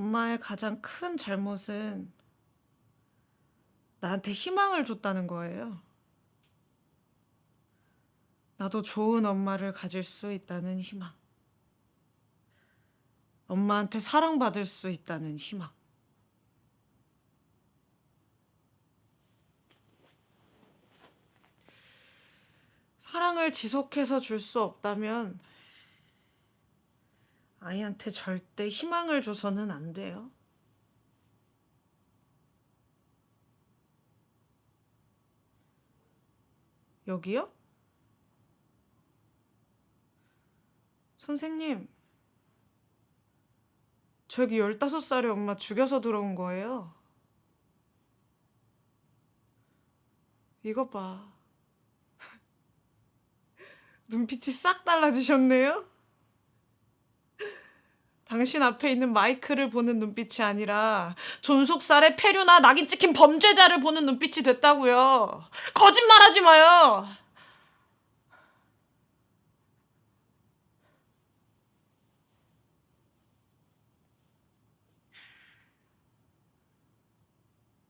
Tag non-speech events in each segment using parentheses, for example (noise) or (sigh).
엄마의 가장 큰 잘못은 나한테 희망을 줬다는 거예요. 나도 좋은 엄마를 가질 수 있다는 희망. 엄마한테 사랑받을 수 있다는 희망. 사랑을 지속해서 줄 수 없다면 아이한테 절대 희망을 줘서는 안 돼요. 여기요? 선생님, 저기 15살의 엄마 죽여서 들어온 거예요. 이것 봐. (laughs) 눈빛이 싹 달라지셨네요? 당신 앞에 있는 마이크를 보는 눈빛이 아니라 존속살의 폐류나 낙인 찍힌 범죄자를 보는 눈빛이 됐다고요. 거짓말하지 마요.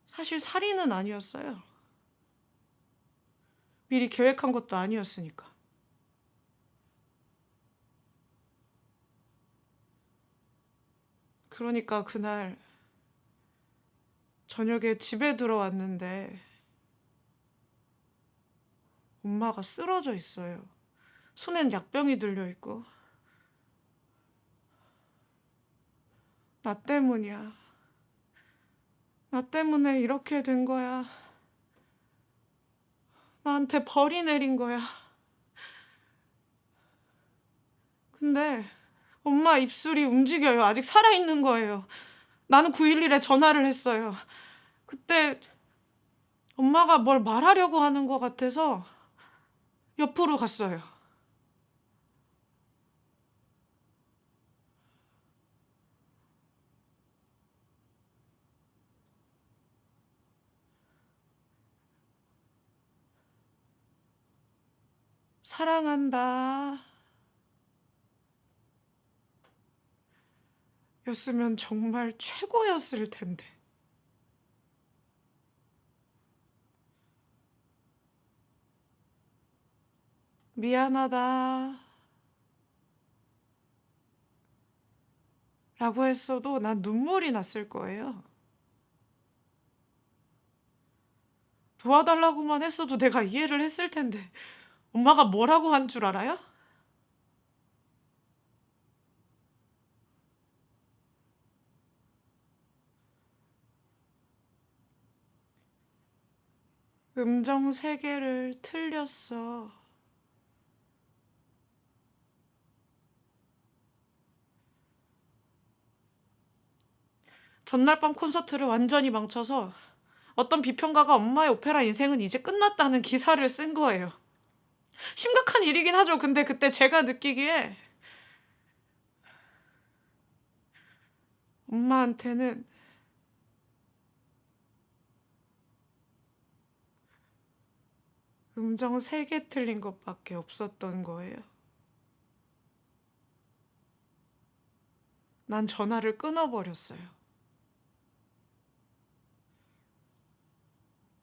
사실 살인은 아니었어요. 미리 계획한 것도 아니었으니까. 그러니까 그날 저녁에 집에 들어왔는데 엄마가 쓰러져 있어요. 손엔 약병이 들려 있고. 나 때문이야. 나 때문에 이렇게 된 거야. 나한테 벌이 내린 거야. 근데 엄마 입술이 움직여요. 아직 살아있는 거예요. 나는 911에 전화를 했어요. 그때 엄마가 뭘 말하려고 하는 것 같아서 옆으로 갔어요. 사랑한다. 였으면 정말 최고였을 텐데. 미안하다. 라고 했어도 난 눈물이 났을 거예요. 도와달라고만 했어도 내가 이해를 했을 텐데, 엄마가 뭐라고 한 줄 알아요? 음정 세 개를 틀렸어. 전날 밤 콘서트를 완전히 망쳐서 어떤 비평가가 엄마의 오페라 인생은 이제 끝났다는 기사를 쓴 거예요. 심각한 일이긴 하죠. 근데 그때 제가 느끼기에 엄마한테는 음정 세개 틀린 것밖에 없었던 거예요. 난 전화를 끊어버렸어요.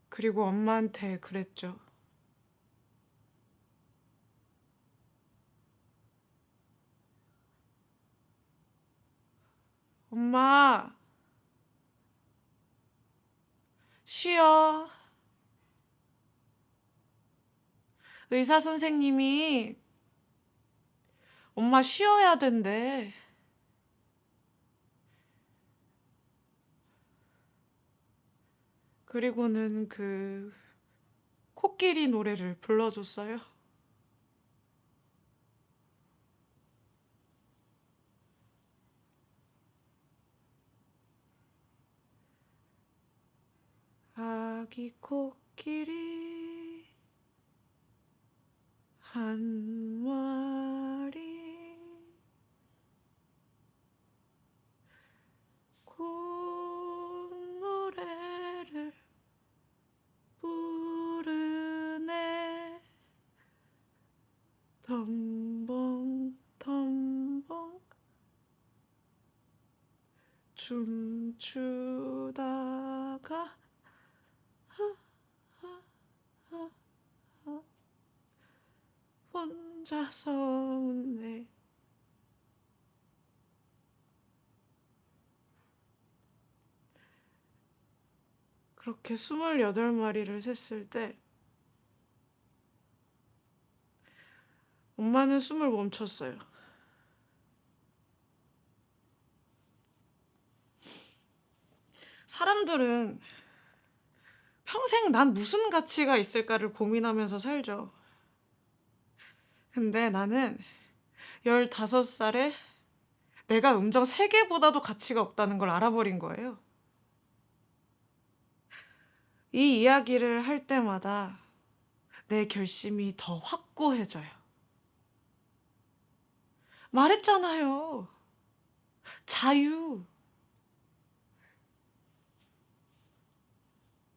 그리고 엄마한테 그랬죠. 엄마, 쉬어. 의사 선생님이 엄마 쉬어야 된대. 그리고는 그 코끼리 노래를 불러줬어요. 아기 코끼리 한 마리 콧노래를 부르네. 덤벙 덤벙. 춤추다가 혼자서 웃네. 그렇게 28마리를 셌을 때 엄마는 숨을 멈췄어요. 사람들은 평생 난 무슨 가치가 있을까를 고민하면서 살죠. 근데 나는 15살에 내가 음정 3개보다도 가치가 없다는 걸 알아버린 거예요. 이 이야기를 할 때마다 내 결심이 더 확고해져요. 말했잖아요. 자유.